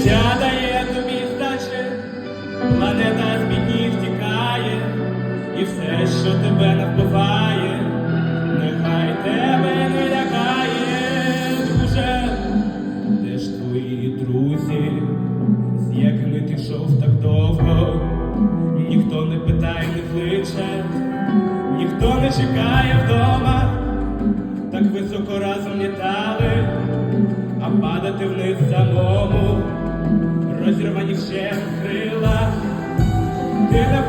Життя дає тобі здачі, планета з бідні втікає, і все, що тебе не вбиває, нехай тебе не лякає, друже, де ж твої друзі, з якими ти йшов так довго, ніхто не питає, не кличе, ніхто не чекає вдома, так високо разом літали, а падати вниз самому розірвані ще крила, ти не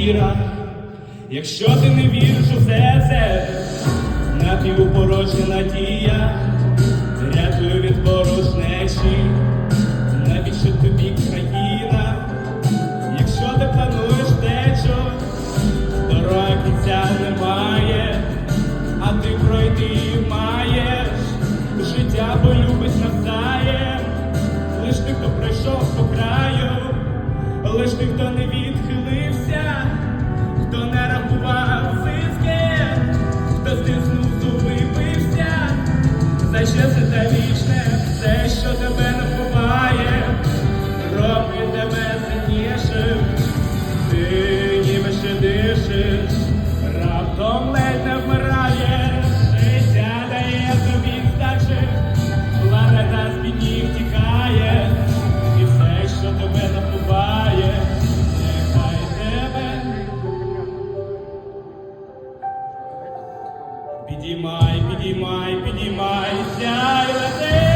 віра, якщо ти не віриш у все це, напівпорожня надія, рятую від порожнечі, навіщо тобі країна, якщо ти плануєш течу, дороги кінця немає, а ти пройти маєш, життя полюбить навзаєм, лиш ти, хто пройшов по краю, лиш ти, хто не все те вічне, все, що тебе напуває, робить тебе. підіймай, підіймай, підіймайся.